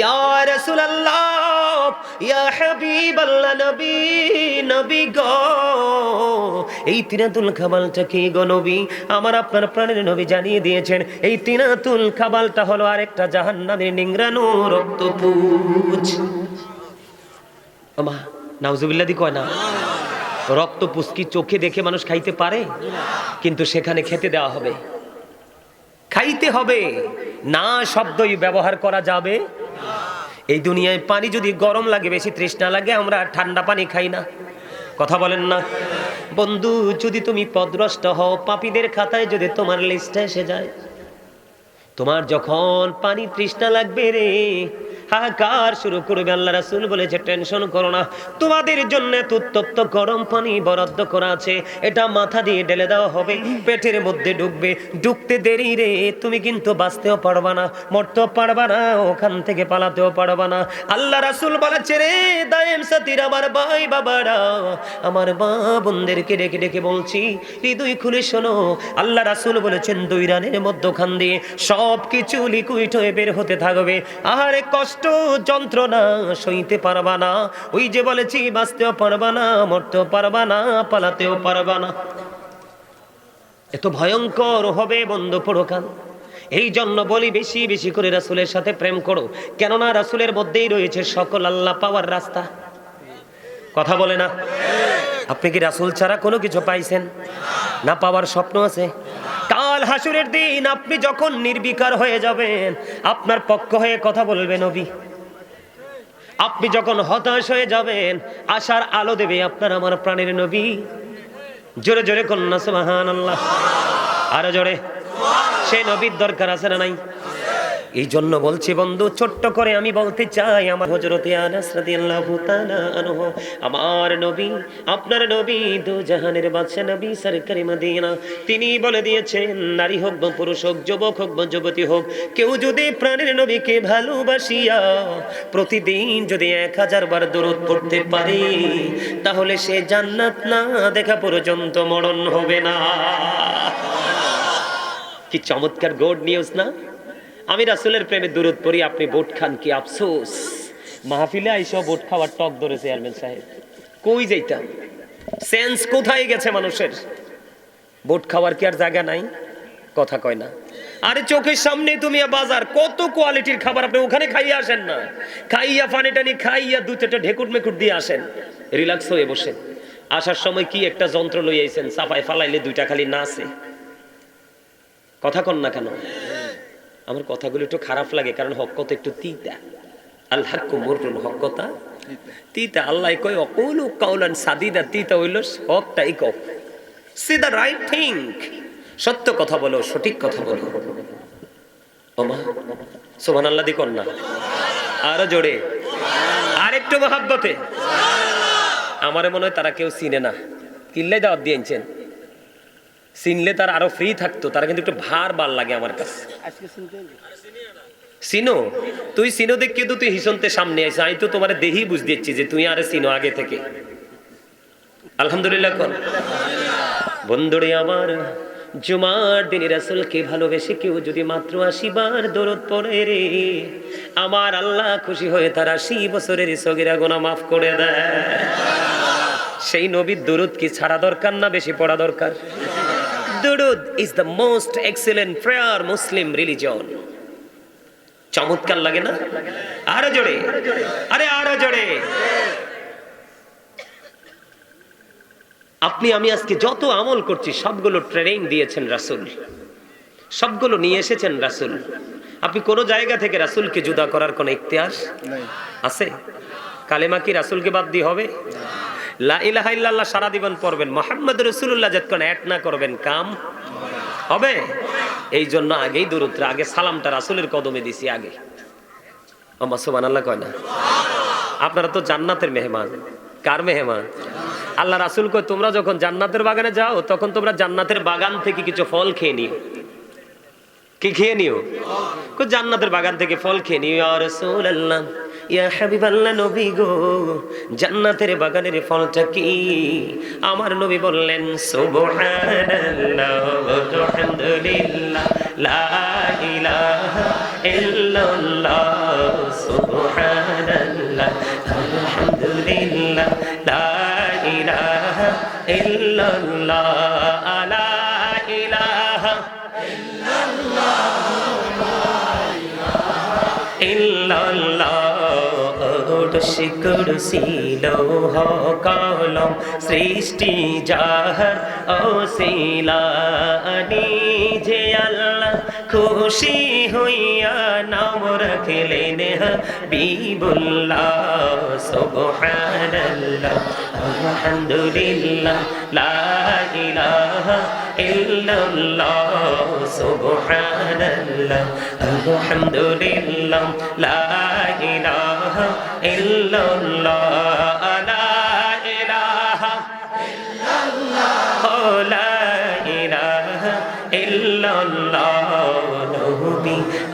ইয়া রাসূলুল্লাহ, ইয়া হাবিবাল্লাহ নবী নবী গো। এই তিনাতুল খাবালটা কি গো নবী? আমার আপনার প্রাণের নবী জানিয়ে দিয়েছেন, এই তিনাতুল খাবালটা হলো আরেকটা জাহান্নামের নিংরানো রক্তপুজ। আমা, নাউজুবিল্লাহ কয় না? রক্ত পুস্কি চোখে দেখে মানুষ খাইতে পারে? কিন্তু সেখানে খেতে দেওয়া হবে। খাইতে হবে। না শব্দই ব্যবহার করা যাবে। এই দুনিয়ায় পানি যদি গরম লাগে, বেশি তৃষ্ণা লাগে, আমরা ঠান্ডা পানি খাই না। কথা বলেন না। বন্ধু, যদি তুমি পদরষ্ট হও, পাপিদের খাতায় যদি তোমার লিস্টে এসে যায়, তোমার যখন পানি তৃষ্ণা লাগবে রে হাহাকার শুরু করবে আল্লাহ রাসুল বলেছে, টেনশন করো না। তোমাদের জন্য উত্তপ্ত গরম পানি বরাদ্দ করা আছে। এটা মাথা দিয়ে ঢেলে দেওয়া হবে, পেটের মধ্যে ঢুকবে। ঢুকতে দেরি রে, তুমি কিন্তু বাঁচতেও পারবা না, মরতেও পারবা না, ওখান থেকে পালাতেও পারবা না। আল্লাহ রাসুল বলেছে, রে দায়েম সাথীর, আমার ভাই বাবারা, আমার মা বোনদেরকে ডেকে ডেকে বলছি, হৃদয় খুলে শোনো। আল্লাহ রাসুল বলেছেন, দুই রানের মধ্যখান দিয়ে সব কিছু লিকুইড হয়ে বের হতে থাকবে। আহারে কষ্ট যন্ত্রণা সইতে পারবা না। ওই যে বলেছি, বাঁচতেও পারবা না, মরতেও পারবা না, পালাতেও পারবা না। এত ভয়ঙ্কর হবে বন্ধ পড়োকাল এই জন্য বলি বেশি বেশি করে রাসুলের সাথে প্রেম করো। কেননা রাসুলের মধ্যেই রয়েছে সকল আল্লাহ পাওয়ার রাস্তা। কথা বলে না? আপনি কি রাসুল ছাড়া কোনো কিছু পাইছেন? না পাওয়ার স্বপ্ন আছে? কাল হাসুরের দিন, আপনি যখন নির্বিকার হয়ে যাবেন, আপনার পক্ষ হয়ে কথা বলবে নবী। আপনি যখন হতাশ হয়ে যাবেন, আশার আলো দেবে আপনার আমার প্রাণের নবী। জোরে জোরে কন্যা, সুবহানাল্লাহ। আরও জোরে। সেই নবীর দরকার আছে না নাই? এই জন্য বলছি বন্ধু, ছোট্ট করে আমি বলতে চাই, আমার হজরতে আনাস রাদিয়াল্লাহু তাআলা আনহু, আমার নবী, আপনার নবী দু জাহানের বাদশা নবী সরকারি মদিনা, তিনি বলে দিয়েছেন, নারী হোক বা পুরুষ হোক, যুবক হোক বা যুবতী হোক, কেউ যদি প্রাণের নবীকে ভালোবাসিয়া প্রতিদিন যদি এক হাজার বার দরুদ পড়তে পারে, তাহলে সে জান্নাত না দেখা পর্যন্ত মরণ হবে না। কি চমৎকার গোড নিউজ না? আমি রাসুলের প্রেমে দূরত পড়ি, আপনি বোট খান কি? আফসোস। মাহফিলে আইসা বোট খাওয়ার টক ধরে চেয়ারম্যান সাহেব। কই যাইতা? সেন্স কোথায় গেছে মানুষের? বোট খাওয়ার কি আর জায়গা নাই? কথা কয় না। আরে চোখের সামনে তুমি বাজার, কত কোয়ালিটির খাবার আপনি ওখানে খাইয়ে আসেন না? খাইয়া পানি টানি, খাইয়া দু চারটা ঢেকুট মেকুট দিয়ে আসেন। রিল্যাক্স হয়ে বসেন। আসার সময় কি একটা যন্ত্র লই আইছেন চাপায় ফালাইলে দুইটা খালি না আছে কথা কন না কেন? আমার কথাগুলো একটু খারাপ লাগে কারণ হকত একটু তিতা। আল হাক্কু মুররুন হকতা তিতা। আল্লাহ কই অকুলু কাউলান সাদিদা তিতা হইল হকটাই কও। সি দ্য রাইট থিংক সত্য কথা বলো সঠিক কথা বলো। ওমা সোমান আল্লাহ দি কন্যা। আরও জোরে। আরেকটু মহাব্বতে। আমারে মনে হয় তারা কেউ চিনে না। কিল্লাই দাওয়াত দিয়েছেন। চিনলে তার আরও ফ্রি থাকতো তারা কিন্তু একটু ভার বার লাগে আমার কাছে। সিনো তুই সিনো দেখ কিন্তু তুই হিসনতে সামনে আইস আমি তো তোমার দেহি বুঝ দিচ্ছি যে তুই আরে সিনো আগে থেকে। আলহামদুলিল্লাহ কর। বন্ধুরে আমার জুমার দিনে রাসুলকে ভালোবেসে কেউ যদি মাত্র আশি বার দরদ পড়ে রে আমার আল্লাহ খুশি হয়ে তার আশি বছরের সগিরা গোনা মাফ করে দেয়। সেই নবীর দরুদ কি ছাড়া দরকার না বেশি পড়া দরকার? দুরুদ is the most excellent prayer Muslim religion চমৎকার লাগে না? আরও জোরে। আরে আরও জোরে। আপনি আমি আজকে যত আমল করছি সবগুলো ট্রেনিং দিয়েছেন রাসুল। সবগুলো নিয়ে এসেছেন রাসুল। আপনি কোন জায়গা থেকে রাসুলকে জুদা করার কোন ইতিহাস আছে? কালেমা কি রাসুলকে বাদ দিয়ে হবে? লা ইলাহা ইল্লাল্লাহ সারা জীবন পড়বেন। মোহাম্মদ রসুল্লাহ যতক্ষণ এক না করবেন, কাম হবে। এই জন্য আগেই দূরত্ব আগে সালামটা রাসুলের কদমে দিছি আগে। আল্লাহ কয় না? আপনারা তো জান্নাতের মেহমান। কার মেহমান? আল্লাহ রাসুল কয়, তোমরা যখন জান্নাতের বাগানে যাও, তখন তোমরা জান্নাতের বাগান থেকে কিছু ফল খেয়ে নিও। কি খেয়ে নিও? জান্নাতের বাগান থেকে ফল খেয়ে নিও, ইয়া রাসূলুল্লাহ। ইয়া হাবিবাল্লাহ নবী গো, জান্নাতের বাগানের ফলটা কি? আমার নবী বললেন, সুবহানাল্লাহ লা লা ইলাহা ইল্লাল্লাহ। ইল্লাল্লাহ শিকর সিলহ কলম সৃষ্টি যাহার অশিলানি যে আল্লাহ খুশি হইয়া নাম রাখলেন হাবিবুল্লাহ। সুবহানাল্লাহ, আলহামদুলিল্লাহ, লা ইলাহা ইল্লাল্লাহ।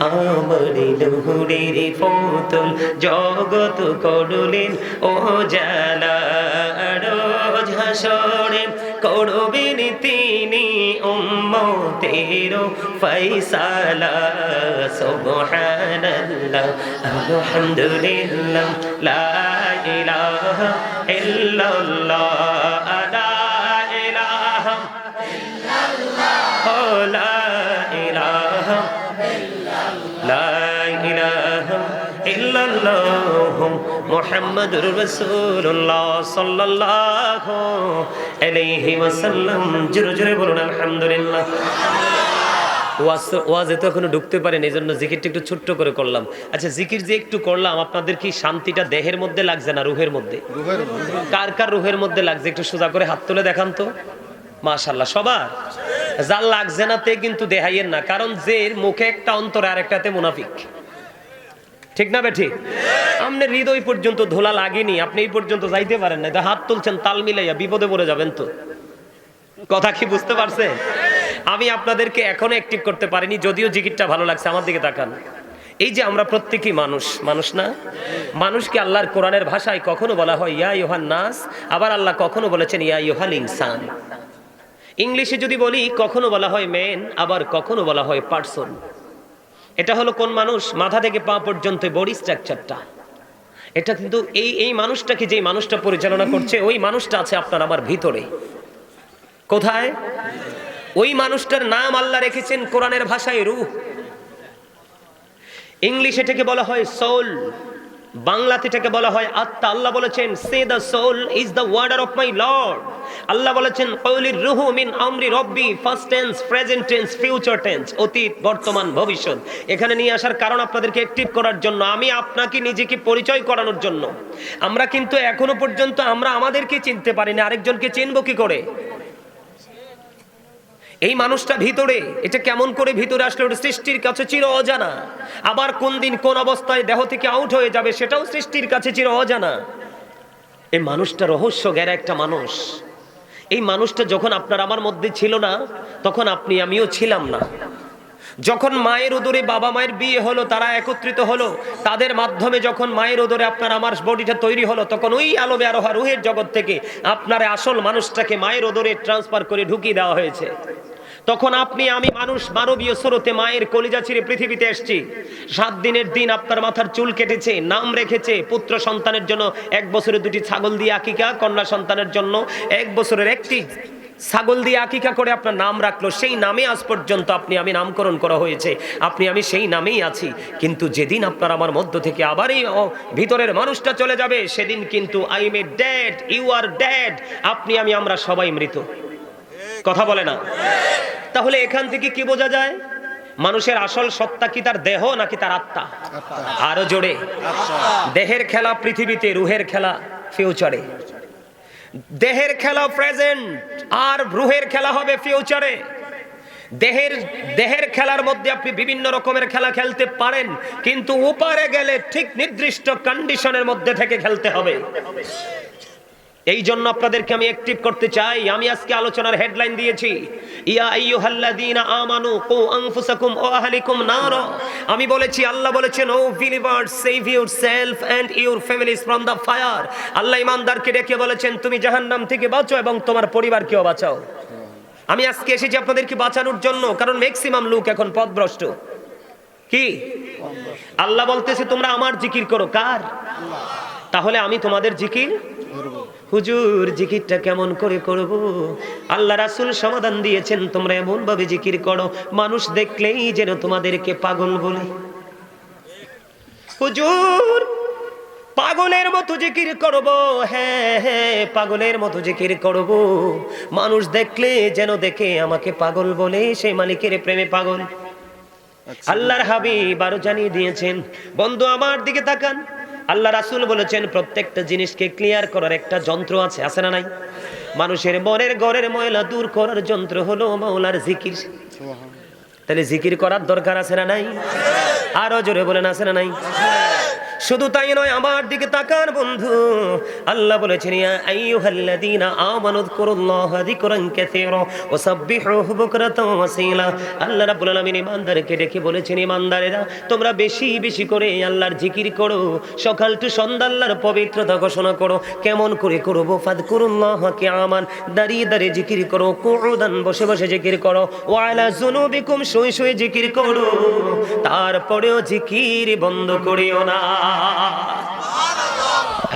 আমার লহুরের ফতুল জগত করলেন ও জালা রোজ হাসরে করবেন তিনি উম্মতের ফয়সালা। সুবহানাল্লাহ, আলহামদুলিল্লাহ, লা ইলাহা ইল্লাল্লাহ, লা ইলাহা ও লা ইলাহা লা ইলাহা ইল্লাল্লাহ মুহাম্মাদুর রাসূলুল্লাহ সাল্লাল্লাহু আলাইহি ওয়াসাল্লাম। জোরে জোরে বলুন আলহামদুলিল্লাহ। ওয়াজে তো এখনও ঢুকতে পারেন এই জন্য জিকিরটা একটু ছোট্ট করে করলাম। আচ্ছা জিকির যে একটু করলাম আপনাদের কি শান্তিটা দেহের মধ্যে লাগছে না রুহের মধ্যে? কার কার রুহের মধ্যে লাগছে? একটু সোজা করে হাত তুলে দেখান তো। মাশাল্লাহ সবার? যার লাগছে না তে কিন্তু দেহাইয়ের না কারণ যে মুখে একটা অন্তরে আর একটাতে মুনাফিক। ঠিক না বেঠি? আপনি হৃদয় পর্যন্ত ধোলা লাগেনি, আপনি এই পর্যন্ত যাইতে পারেন না হাত তুলছেন, তাল মিলাইয়া বিপদে পড়ে যাবেন তো। কথা কি বুঝতে পারছেন? আমি আপনাদেরকে এখনও অ্যাক্টিভ করতে পারিনি, যদিও জিকিরটা ভালো লাগছে, আমার দিকে তাকান। এই যে আমরা প্রত্যেকই মানুষ মানুষ না? মানুষকে আল্লাহর কোরআনের ভাষায় কখনো বলা হয়, ইয়া ইউহান নাস আবার আল্লাহ কখনো বলেছেন, ইয়া ইউহাল ইনসান ইংলিশে যদি বলি, কখনো বলা হয় মেন আবার কখনো বলা হয় পার্সন এটা হলো কোন মানুষ? মাথা থেকে পা পর্যন্ত বডি স্ট্রাকচারটা। এটা কিন্তু এই এই মানুষটাকে যে মানুষটা পরিচালনা করছে, ওই মানুষটা আছে আপনার আমার ভিতরে। কোথায়? ওই মানুষটার নাম আল্লাহ রেখেছেন কোরআনের ভাষায় রুহ। ইংলিশ এটাকে বলা হয় সোল বাংলাতে এটাকে বলা হয় আত্মা। আল্লাহ বলেছেন say the soul is the order of my Lord আল্লাহ বলেছেন কৌলির রুহু মিন আমরি রব্বি first tense present tense future tense অতীত, বর্তমান, ভবিষ্যৎ। এখানে নিয়ে আসার কারণ আপনাদেরকে অ্যাক্টিভ করার জন্য, আমি আপনাকে নিজেকে পরিচয় করানোর জন্য। আমরা কিন্তু এখনও পর্যন্ত আমরা আমাদেরকে চিনতে পারি না আরেকজনকে চিনবো কি করে? এই মানুষটা ভিতরে, এটা কেমন করে ভিতরে আসলে? ওটা সৃষ্টির কাছে চির অজানা। আবার কোন দিন কোন অবস্থায় দেহ থেকে আউট হয়ে যাবে, সেটাও সৃষ্টির কাছে চির অজানা। এই মানুষটা রহস্য গেরা একটা মানুষ। এই মানুষটা যখন আপনার আমার মধ্যে ছিল না, তখন আপনি আমিও ছিলাম না। যখন মায়ের উদরে বাবা মায়ের বিয়ে হলো, তারা একত্রিত হলো, তাদের মাধ্যমে যখন মায়ের উদরে আপনার আমার বডিটা তৈরি হলো, তখন ওই আলোবে আরোহা রুহের জগৎ থেকে আপনার আসল মানুষটাকে মায়ের উদরে ট্রান্সফার করে ঢুকিয়ে দেওয়া হয়েছে। তখন আপনি, আমি মানুষ, মানবীয় স্রোতে মায়ের কলিজা ছিঁড়ে পৃথিবীতে এসছি। সাত দিনের দিন আপনার মাথার চুল কেটেছে, নাম রেখেছে, পুত্র সন্তানের জন্য এক বছরের দুটি ছাগল দিয়ে আকিকা, কন্যা সন্তানের জন্য এক বছরের একটি ছাগল দিয়ে আকিকা করে আপনার নাম রাখল। সেই নামে আজ পর্যন্ত আপনি, আমি নামকরণ করা হয়েছে। আপনি, আমি সেই নামেই আছি। কিন্তু যেদিন আপনার আমার মধ্য থেকে আবার এই ভিতরের মানুষটা চলে যাবে, সেদিন কিন্তু I may dad you are dad আপনি, আমি, আমরা সবাই মৃত। কথা বলে না। তাহলে এখান থেকে কি বোঝা যায়? মানুষের আসল সত্তা কি তার দেহ নাকি তার আত্মা? আরও জোরে। দেহের খেলা পৃথিবীতে, রুহের খেলা ফিউচারে দেহের খেলা প্রেজেন্ট আর রুহের খেলা হবে ফিউচারে দেহের দেহের খেলার মধ্যে আপনি বিভিন্ন রকমের খেলা খেলতে পারেন, কিন্তু উপারে গেলে ঠিক নির্দিষ্ট কন্ডিশনের মধ্যে থেকে খেলতে হবে। এই জন্য আপনাদেরকে আমি অ্যাক্টিভ করতে চাই। আমি আজকে আলোচনার হেডলাইন দিয়েছি। ইয়া আইয়ুহাল্লাযীনা আমানু কু আনফুসাকুম ওয়া আহলিকুম নার। আমি বলেছি, আল্লাহ বলেছেন, O believers save yourself and your families from the fire আল্লাহ ইমানদারকে ডেকে বলেছেন, তুমি জাহান্নাম থেকে বাঁচো এবং তোমার পরিবারকেও বাঁচাও। আমি আজকে এসেছি আপনাদেরকে বাঁচানোর জন্য, কারণ ম্যাক্সিমাম লোক এখন পথভ্রষ্ট। কি? আল্লাহ বলতেছে, তোমরা আমার জিকির করো। কার? তাহলে আমি তোমাদের জিকির হুজুর জিকিরটা কেমন করে করব? আল্লাহ রাসূল সমাধান দিয়েছেন তোমরা এমন ভাবে জিকির করো মানুষ দেখলেই যেন তোমাদেরকে পাগল বলে। হুজুর পাগলের মতো জিকির করব হ্যাঁ হ্যাঁ পাগলের মতো জিকির করব। মানুষ দেখলে যেন দেখে আমাকে পাগল বলে সেই মালিকের প্রেমে পাগল। আল্লাহর হাবিব আরও জানিয়ে দিয়েছেন বন্ধু আমার দিকে তাকান। আল্লাহ রাসুল বলেছেন, প্রত্যেকটা জিনিসকে ক্লিয়ার করার একটা যন্ত্র আছে আছে না নাই? মানুষের মনের গড়ের ময়লা দূর করার যন্ত্র হলো মাওলার জিকির। তাহলে জিকির করার দরকার আছে না নাই? আরও জোরে বলেন আছে না নাই? শুধু তাই নয়, আমার দিকে তাকান বন্ধু। আল্লাহ বলেছেন, ইয়া আইয়ুহাল্লাযীনা আমানু যিকরান কাসীরা ওয়া বুকরাতাও আল্লাহ রাব্বুল আলামিন ইমানদারকে বলেছেন ইমানদারেরা তোমরা বেশি বেশি করে আল্লাহর জিকির করো, সকাল টু সন্ধ্যা আল্লাহর পবিত্রতা ঘোষণা করো, কেমন করে করব ফাদকুরুল্লাহা কিয়ামান, দাঁড়িয়ে দাঁড়িয়ে জিকির করো, কুউদান বসে বসে জিকির করো। ওয়া আলা যুনুবিকুম শুয়ে শুয়ে জিকির করো তারপরেও জিকির বন্ধ করিও না।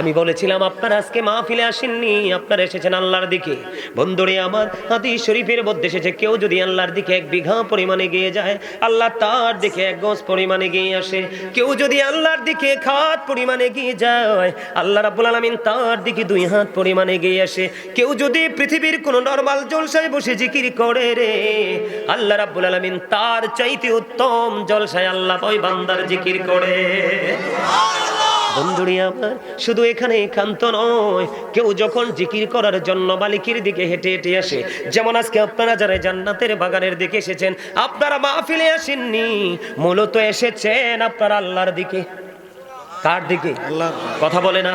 আমি বলেছিলাম, আপনার আজকে মাহফিলে আসেননি, আপনার এসেছেন আল্লাহর দিকে। বন্ধুরে, আমার হাতি শরীফের মধ্যে এসেছে, কেউ যদি আল্লাহর দিকে এক বিঘা পরিমাণে গিয়ে যায়, আল্লাহ তার দিকে এক গজ পরিমাণে গিয়ে আসে। কেউ যদি আল্লাহর দিকে হাত পরিমাণে গিয়ে যায়, আল্লাহ রাব্বুল আলামিন তার দিকে দুই হাত পরিমাণে গিয়ে আসে। কেউ যদি পৃথিবীর কোনো নরমাল জলসায় বসে জিকির করে রে, আল্লাহ রাব্বুল আলামিন তার চাইতে উত্তম জলসায় আল্লাহ ওই বান্দার জিকির করে। বন্ধুরি আমার শুধু এখানে একান্ত নয় কেউ যখন জিকির করার জন্য মালিকের দিকে হেঁটে হেঁটে আসে যেমন আজকে আপনারা যারা জান্নাতের বাগানের দিকে এসেছেন আপনারা মাহফিলে আসেননি মূলত এসেছেন আপনারা আল্লাহর দিকে। কার দিকে? কথা বলে না।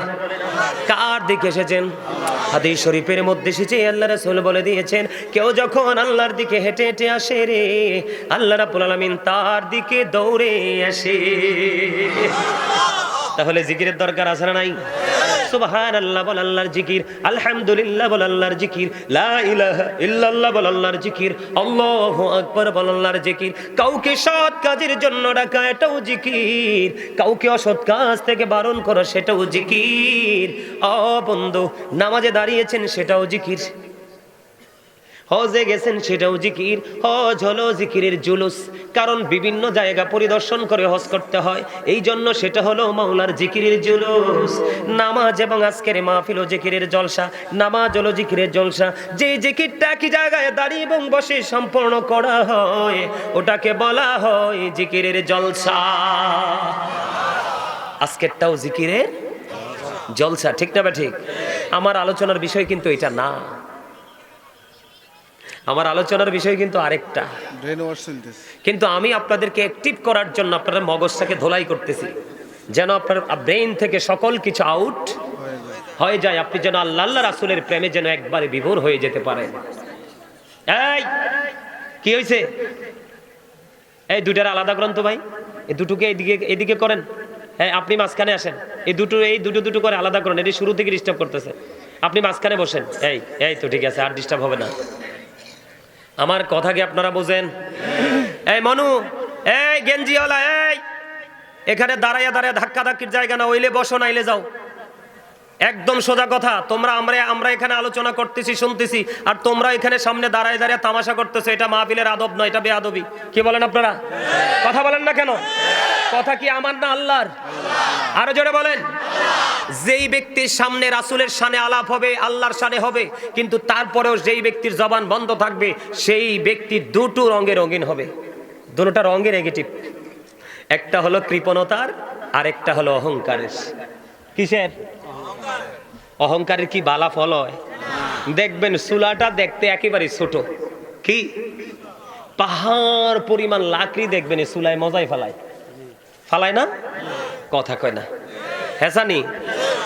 কার দিকে এসেছেন? হাদিস শরীফের মধ্যে এসেছে আল্লাহ রাসূল বলে দিয়েছেন কেউ যখন আল্লাহর দিকে হেঁটে হেঁটে আসে রে আল্লাহ রাব্বুল আলামিন তার দিকে দৌড়ে আসে। তাহলে জিকিরের দরকার আছে না নাই? আল্লাহ জিকির, আলহামদুলিল্লাহ জিকির, লা ইল্লাল্লাহ আল্লাহর জিকির জিকির। কাউকে সৎ কাজের জন্য এটাও জিকির, কাউকে অসৎ কাজ থেকে বারণ করো সেটাও জিকির। অ বন্ধু, নামাজে দাঁড়িয়েছেন সেটাও জিকির। হজে গেছেন সেটাও জিকির। হজ হলো জিকিরের জুলুস, কারণ বিভিন্ন জায়গা পরিদর্শন করে হজ করতে হয়। এই জন্য সেটা হলো মাওলার জিকিরের জুলুস। নামাজ এবং আজকের মাহফিল জিকিরের জলসা, নামাজ হলো জিকিরের জলসা। যে জিকিরটা কি জায়গায় দাঁড়িয়ে এবং বসে সম্পূর্ণ করা হয়, ওটাকে বলা হয় জিকিরের জলসা। আজকেরটাও জিকিরের জলসা, ঠিক না বা ঠিক? আমার আলোচনার বিষয় কিন্তু এটা না। আমার আলোচনার বিষয় কিন্তু আরেকটা। কিন্তু আমি আপনাদেরকে অ্যাক্টিভ করার জন্য আপনাদের মগজটাকে ধোলাই করতেছি। যেন আপনার ব্রেইন থেকে সকল কিছু আউট হয়ে যায়। হয়ে যায়। আপনি যেন আল্লাহ আল্লাহ রাসুলের প্রেমে যেন একবারে বিভোর হয়ে যেতে পারেন। এই কি হয়েছে এই দুটার আলাদা গ্রন্থ ভাই। এই দুটোকে এদিকে এদিকে করেন। হ্যাঁ আপনি মাঝখানে আসেন। এই দুটো এই দুটো দুটো করে আলাদা করেন। এটি শুরু থেকে ডিস্টার্ব করতেছে। আপনি মাঝখানে বসেন। এই এই তো ঠিক আছে আর ডিস্টার্ব হবে না। আমার কথা কি আপনারা বোঝেন? এই মনু, এই গেঞ্জিওয়ালা, এই। এখানে দাঁড়াইয়া দাঁড়াইয়া ধাক্কা ধাক্কির জায়গা না, ওইলে বসো নাইলে যাও। একদম সোজা কথা। তোমরা আমরা আমরা এখানে আলোচনা করতেছি, শুনতেছি, আর তোমরা এখানে সামনে দাঁড়ায় দাঁড়িয়ে তামাশা করতেছো। এটা মাহফিলের আদব নয়, এটা বেআদবি কি বলেন আপনারা? কথা বলেন না কেন? কথা কি আমার না আল্লাহর? আরও জোরে বলেন। যেই ব্যক্তির সামনে রাসুলের সানে আলাপ হবে, আল্লাহর সানে হবে, কিন্তু তারপরেও যেই ব্যক্তির জবান বন্ধ থাকবে, সেই ব্যক্তি দুটো রঙে রঙিন হবে। দুটোটা রঙে নেগেটিভ একটা হলো কৃপণতার আর একটা হলো অহংকারের। কিসের? অহংকারের কি বালা ফল হয়? দেখবেন চুলাটা দেখতে একেবারে ছোট। কি? পাহাড় পরিমাণ লাকড়ি দেখবেন এই চুলায় মজাই ফেলায়। ফালায় না? কথা কয় না। হেসানি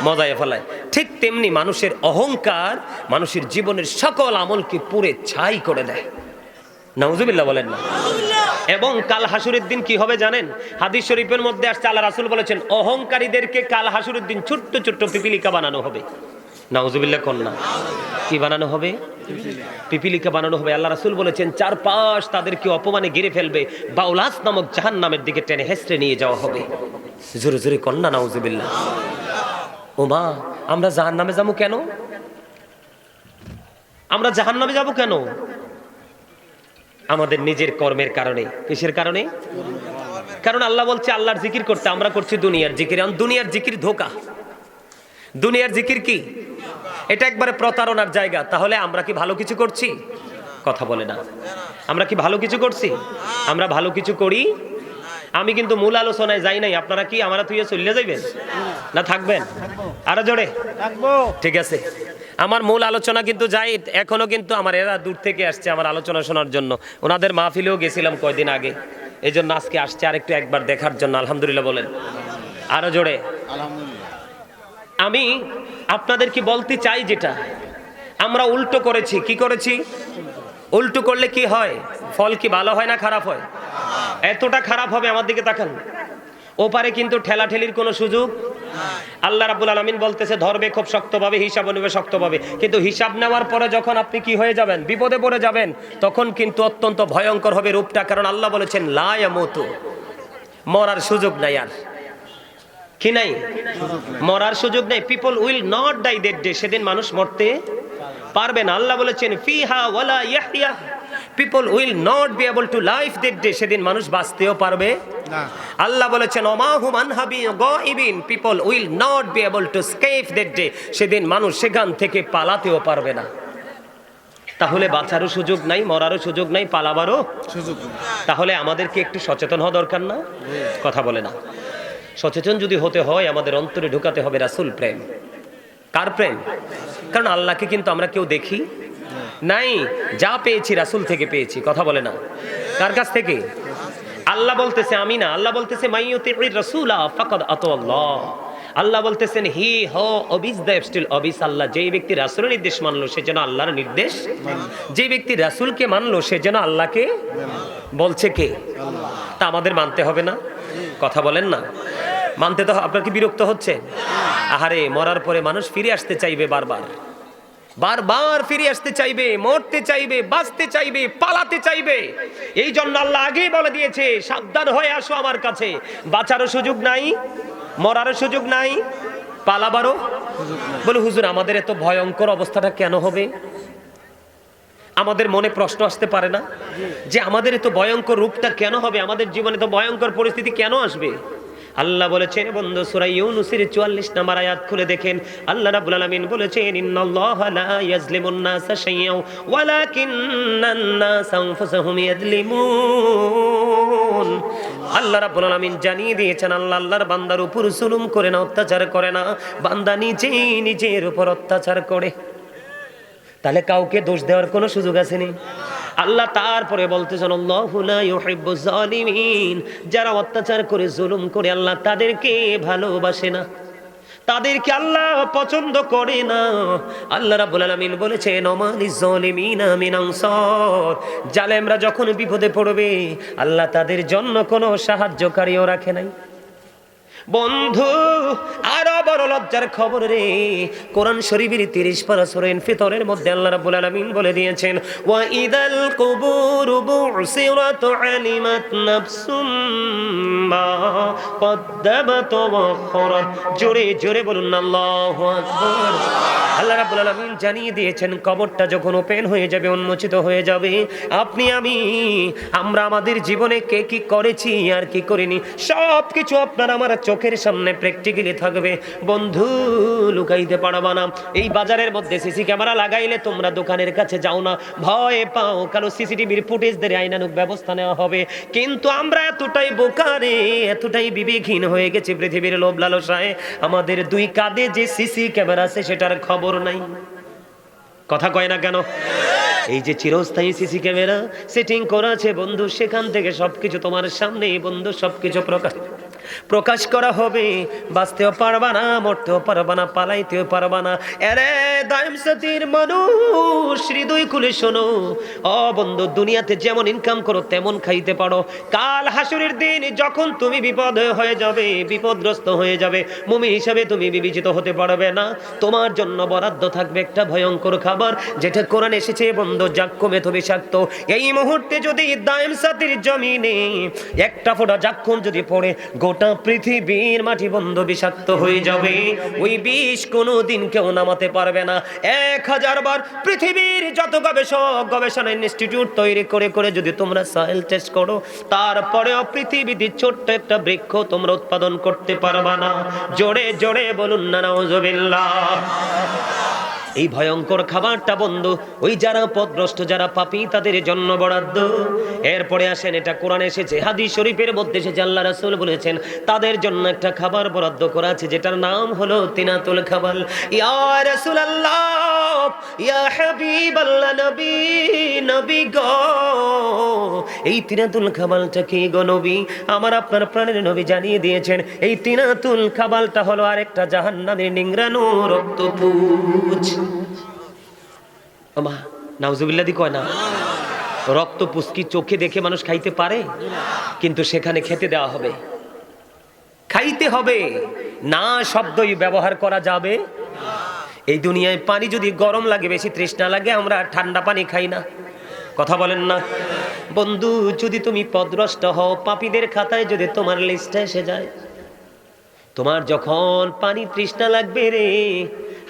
মজায় ফেলায়। ঠিক তেমনি মানুষের অহংকার মানুষের জীবনের সকল আমলকে পুরে ছাই করে দেয়। নাউজুবিল্লাহ বলেন না। এবং কাল হাসুরের দিন কি হবে জানেন? হাদিস শরীফের মধ্যে আসছে, আল্লাহ রাসুল বলেছেন, অহংকারীদেরকে কাল হাসুরের দিন ছোট্ট ছোট্ট পিপিলিকা বানানো হবে। নাউজুবিল্লাহ কন্যা, কি বানানো হবে? পিপিলিকা বানানো হবে। আল্লাহ রাসুল বলেছেন, চারপাশ তাদেরকে অপমানে ঘিরে ফেলবে, বাউলাস নামক জাহান নামের দিকে টেনে হেসড়ে নিয়ে যাওয়া হবে। জোরে জোরে কন্যা, নাউজুবিল্লাহ। ও মা, আমরা জাহান নামে যাব কেন? আমরা জাহান্নামে যাব কেন? আমাদের নিজের কর্মের কারণে। কিসের কারণে? কারণ আল্লাহ বলছে আল্লাহর জিকির করতে আমরা করছি দুনিয়ার জিকির। এখন দুনিয়ার জিকির ধোকা। দুনিয়ার জিকির কি? এটা একবারে প্রতারণার জায়গা। তাহলে আমরা কি ভালো কিছু করছি? কথা বলে না। আমরা কি ভালো কিছু করছি? আমরা ভালো কিছু করি? আমি কিন্তু মূল আলোচনায় যাই নাই। আপনারা কি আমরা তুই চলে যাইবেন? না থাকবেন? আরও জোরে? ঠিক আছে। আমার মূল আলোচনা কিন্তু যাই এখনও কিন্তু আমার এরা দূর থেকে আসছে আমার আলোচনা শোনার জন্য। ওনাদের মাহফিলেও গেছিলাম কয়দিন আগে। এই জন্য আজকে আসছে আরেকটু একবার দেখার জন্য আলহামদুলিল্লাহ বলেন। আরও জোরে। আমি আপনাদের কি বলতে চাই যেটা? আমরা উল্টো করেছি কি করেছি? উল্টো করলে কি হয়? ফল কি ভালো হয় না খারাপ হয়? এতটা খারাপ হবে আমার দিকে তাকান। ওপারে কিন্তু ঠেলাঠেলির কোনো সুযোগ আল্লাহ রাবুল আলমিন বলতেছে, ধরবে খুব শক্তভাবে, হিসাব নেবে শক্তভাবে। কিন্তু হিসাব নেওয়ার পরে যখন আপনি কি হয়ে যাবেন, বিপদে পড়ে যাবেন, তখন কিন্তু অত্যন্ত ভয়ঙ্কর হবে রূপটা। কারণ আল্লাহ বলেছেন লায়া মতো মরার সুযোগ নাই আর। কি নাই? মরার সুযোগ নেই। People will not die that day সেদিন মানুষ মরতে পারবে না। আল্লাহ বলেছেন, ফিহা ওয়ালা ইয়াহইয়া। People will not be able to life that day সেদিন মানুষ বাঁচতেও পারবে। আল্লাহ বলেছেন অমাহুম আনহাবি গাইবিন people will not be able to escape that day সেদিন মানুষ সেখান থেকে পালাতেও পারবে না। তাহলে বাঁচারও সুযোগ নাই মরারও সুযোগ নাই পালাবারও সুযোগ তাহলে আমাদেরকে একটু সচেতন হওয়া দরকার না? কথা বলে না। সচেতন যদি হতে হয় আমাদের অন্তরে ঢুকাতে হবে রাসুল প্রেম। কার প্রেম? কারণ আল্লাহকে কিন্তু আমরা কেউ দেখি। নাই যা পেয়েছি রাসুল থেকে পেয়েছি কথা বলে না কার কাছ থেকে? আল্লাহ বলতেছে আমি না আল্লাহ বলতেছে রাসূলা আল্লাহ। বলতেছেন হি হ অবিস দ্য স্টিল অবিস আল্লাহ যেই ব্যক্তি রাসূলের নির্দেশ মানলো সে যেন আল্লাহর নির্দেশ যে ব্যক্তি রাসূলকে মানলো সে যেন আল্লাহকে বলছে কে? তা আমাদের মানতে হবে না। কথা বলেন না। মানতে তো আপনার কি বিরক্ত হচ্ছে? আহারে মরার পরে মানুষ ফিরে আসতে চাইবে বারবার। বারবার ফিরে আসতে চাইবে, মরতে চাইবে, বাঁচতে চাইবে, পালাতে চাইবে। এই জন্য আল্লাহ আগেই বলে দিয়েছে, সাবধান হয়ে আসো আমার কাছে। বাঁচারও সুযোগ নাই, মরারও সুযোগ নাই, পালাবারও বলে, হুজুর, আমাদের এত ভয়ঙ্কর অবস্থাটা কেন হবে? আমাদের মনে প্রশ্ন আসতে পারে না যে, আমাদের এত ভয়ঙ্কর রূপটা কেন হবে? আমাদের জীবনে তো ভয়ঙ্কর পরিস্থিতি কেন আসবে? আল্লাহ বলেছেন, বন্ধু, সূরা ইউনূসের 44 নম্বর আয়াত খুলে দেখেন। আল্লাহ রাব্বুল আলামিন বলেছেন, ইন্নাল্লাহা লা ইয়াজলিমুন নাসা শাইয়্যাও ওয়ালাকিন্নান নাসা আনফুসাহুম ইয়াজলিমুন আল্লাহ রাব্বুল আলামিন জানিয়ে দিয়েছেন, আল্লাহ আল্লাহর বান্দার উপর জুলুম করে না, অত্যাচার করে না। বান্দা নিজেই নিজের উপর অত্যাচার করে। তাহলে কাউকে দোষ দেওয়ার কোনো সুযোগ আছে আসেনি আল্লাহ তারপরে বলতেছেন যারা অত্যাচার করে, জুলুম করে, আল্লাহ তাদেরকে ভালোবাসে না। তাদেরকে আল্লাহ পছন্দ করে না। আল্লাহ রাব্বুল আলামিন বলেছেন মিন আনসার। জালেমরা যখন বিপদে পড়বে, আল্লাহ তাদের জন্য কোনো সাহায্যকারীও রাখে নাই। বন্ধু, আরও বড় লজ্জার খবর রে। কোরআন শরীফের 30 পারা সূরা ইনফিতরের মধ্যে আল্লাহ রাব্বুল আলামিন বলে দিয়েছেন ওয়া ইদাল কুবুর বুসিরাত আলিমাত নাফসুম মা কদ্দাবাত ওয়া আখরাত জোরে জোরে বলুন, আল্লাহু আকবার। আল্লাহ রাব্বুল আলামিন জানিয়ে দিয়েছেন, কবরটা যখন ওপেন হয়ে যাবে, উন্মোচিত হয়ে যাবে। আপনি, আমি, আমরা আমাদের জীবনে কে কি করেছি আর কি করিনি সব কিছু আপনার আমার চোখের সামনে প্র্যাকটিক্যালি থাকবে। বন্ধু, লুকাইতে পারবা না। এই বাজারের মধ্যে সিসি ক্যামেরা লাগাইলে তোমরা দোকানের কাছে যাও না। ভয় পাও, কারণ সিসিটিভির ফুটেজ ধরে আইনানুক ব্যবস্থা নেওয়া হবে। কিন্তু আমরা এতটাই বোকারে এতটাই বিবেকহীন হয়ে গেছি পৃথিবীর লোভ লালসায়। আমাদের দুই কাঁধে যে সিসি ক্যামেরা আছে, সেটার খবর নাই। কথা কয় না কেন? এই যে চিরস্থায়ী সিসি ক্যামেরা, সেটিং করা আছে বন্ধু, সেখান থেকে সবকিছু তোমার সামনেই বন্ধু, সবকিছু প্রকাশ। প্রকাশ করা হবে। বাঁচতেও পারবা না, মরতেও পারবা না, পালাইতেও পারবা না। এরে দায়ম সাথীর মানুষ, হৃদয় খুলে শোনো। ও বন্ধু, দুনিয়াতে যেমন ইনকাম করো, তেমন খাইতে পারো। কাল হাসুরের দিন যখন তুমি বিপদ হয়ে যাবে, বিপদগ্রস্ত হয়ে যাবে, মুমিন হিসাবে তুমি বিবেচিত হতে পারবে না। তোমার জন্য বরাদ্দ থাকবে একটা ভয়ঙ্কর খাবার, যেটা কোরআন এসেছে, বন্ধু জাক্কু মেথ বিষাক্ত। এই মুহূর্তে যদি দায়েম সাথীর জমিনে একটা ফোঁটা জাক্কুম যদি পড়ে, গোটা গোটা পৃথিবীর মাটি বন্ধ বিষাক্ত হয়ে যাবে। ওই বিষ কোনো দিন কেউ নামাতে পারবে না। এক হাজার বার পৃথিবীর যত গবেষক, গবেষণা ইনস্টিটিউট তৈরি করে করে যদি তোমরা সয়েল টেস্ট করো, তারপরেও পৃথিবীতে ছোট্ট একটা বৃক্ষ তোমরা উৎপাদন করতে পারবা না। জোরে জোরে বলুন না নাউজুবিল্লাহ এই ভয়ঙ্কর খাবারটা বন্ধ, ওই যারা পদভ্রষ্ট, যারা পাপি, তাদের জন্য বরাদ্দ। এরপরে আসেন, এটা কোরআন এসেছে, হাদিস শরীফের মধ্যে এসেছে, আল্লাহ রাসূল বলেছেন, তাদের জন্য একটা খাবার বরাদ্দ করা আছে, যেটার নাম হলো তিনাতুল খাবার ইয়া রাসূলুল্লাহ, ইয়া হাবিবাল্লাহ, নবী নবী গো। এই তিনাতুল খাবালটা কি গো নবী? আমার আপনার প্রাণের নবী জানিয়ে দিয়েছেন, এই তিনাতুল খাবালটা হলো আরেকটা জাহান্নামের নিংরানো রক্তপুজ। আমা নাউজুবিল্লাদি কয় না? রক্ত পুস্কি চোখে দেখে মানুষ খাইতে পারে, কিন্তু সেখানে খেতে দেওয়া হবে। খাইতে হবে, না শব্দই ব্যবহার করা যাবে। এই দুনিয়ায় পানি যদি গরম লাগে, বেশি তৃষ্ণা লাগে, আমরা ঠান্ডা পানি খাই না। কথা বলেন না। বন্ধু, যদি তুমি পদরষ্ট হও, পাপীদের খাতায় যদি তোমার লিস্টে এসে যায় তোমার যখন পানি তৃষ্ণা লাগবে রে,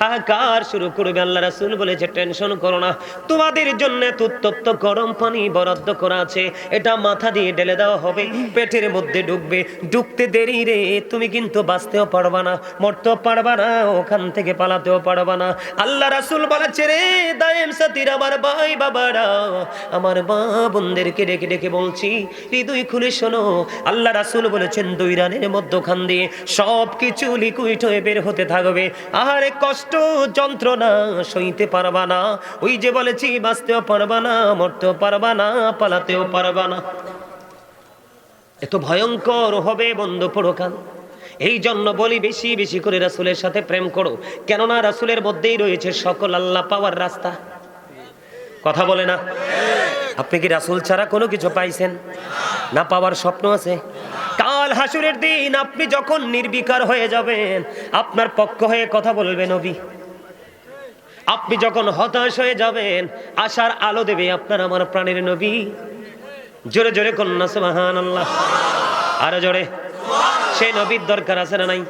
হাহাকার শুরু করবে আল্লাহ রাসূল বলেছে, টেনশন করো না, তোমাদের জন্য উত্তপ্ত গরম পানি বরাদ্দ করা আছে, এটা মাথা দিয়ে ঢেলে দেওয়া হবে, পেটের মধ্যে ঢুকবে, ঢুকতে দেরি রে, তুমি কিন্তু বাঁচতেও পারবা না, মরতেও পারবা না, ওখান থেকে পালাতেও পারবা না। আল্লাহ রাসুল বলেছে রে, দায়েম সাথীর আমার ভাই বাবারা, আমার মা বোনদেরকে ডেকে ডেকে বলছি, হৃদয় খুলে শোনো। আল্লাহ রাসুল বলেছেন, দুই রানের মধ্যখান দিয়ে কিছু লিকুইড হয়ে বের হতে থাকবে। আহারে কষ্ট, যন্ত্রণা সইতে পারবা না। ওই যে বলেছি, বাঁচতেও পারবা না, মরতেও পারবা না, পালাতেও পারবা না। এত ভয়ঙ্কর হবে বন্ধ পরকাল। এই জন্য বলি বেশি বেশি করে রাসুলের সাথে প্রেম করো। কেননা রাসুলের মধ্যেই রয়েছে সকল আল্লাহ পাওয়ার রাস্তা। কথা বলে না? আপনি কি রাসূল ছাড়া কোনো কিছু পাইছেন? না পাওয়ার স্বপ্ন আছে? কাল হাসুরের দিন আপনি যখন নির্বিকার হয়ে যাবেন, আপনার পক্ষ হয়ে কথা বলবে নবী। আপনি যখন হতাশ হয়ে যাবেন, আশার আলো দেবে আপনার আমার প্রাণের নবী। জোরে জোরে কন্যা সুবহান আল্লাহ আরও জোরে। সেই নবীর দরকার আছে না নাই?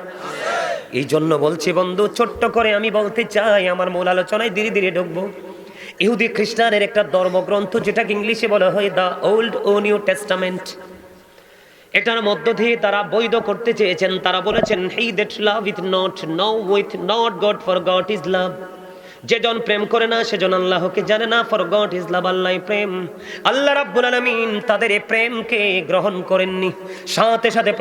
এই জন্য বলছি বন্ধু, ছোট্ট করে আমি বলতে চাই, আমার মূল আলোচনায় ধীরে ধীরে ঢুকবো। ইহুদি খ্রিস্টানের একটা ধর্মগ্রন্থ, যেটাকে ইংলিশে বলা হয় দ্য ওল্ড ও নিউ টেস্টামেন্ট। এটার মধ্য দিয়ে তারা বৈধ করতে চেয়েছেন। তারা বলেছেন hey that love with not no with not God for God is love যেজন প্রেম করে না সেজন আল্লাহকে জানে না ফর গড ইজ লাভ আল্লাহ প্রেম। আল্লাহ রাব্বুল আলামিন তাদের এই প্রেমকে গ্রহণ করেননি। সাথে সাথে